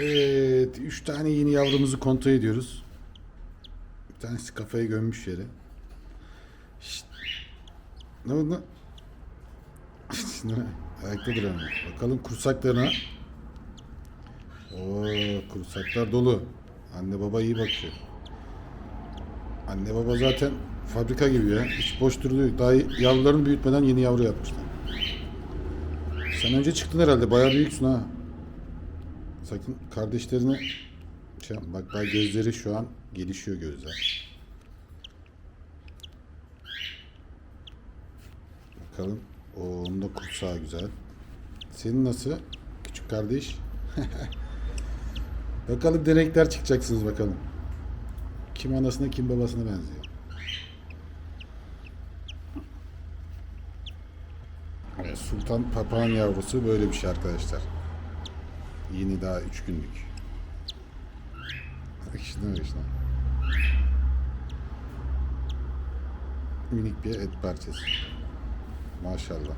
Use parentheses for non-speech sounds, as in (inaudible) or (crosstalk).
Evet. Üç tane yeni yavrumuzu kontrol ediyoruz. Bir tanesi kafayı gömmüş yere. Şşt. Ne oldu? Ne? Ayakta duramıyor. Bakalım kursaklarına. Oo, kursaklar dolu. Anne baba iyi bakıyor. Anne baba zaten fabrika gibi ya. Hiç boş duruyor. Daha yavrularını büyütmeden yeni yavru yapmışlar. Sen önce çıktın herhalde. Bayağı büyüksün ha. Sakın kardeşlerine şey. Bak daha gözleri şu an gelişiyor gözler. Bakalım. O onun da kursağı güzel. Senin nasıl? Küçük kardeş. (laughs) bakalım denekler çıkacaksınız bakalım. Kim anasına kim babasına benziyor. Sultan papağan yavrusu böyle bir şey arkadaşlar. Yeni daha 3 günlük. Öyle işte. Minik bir et parçası. Maşallah.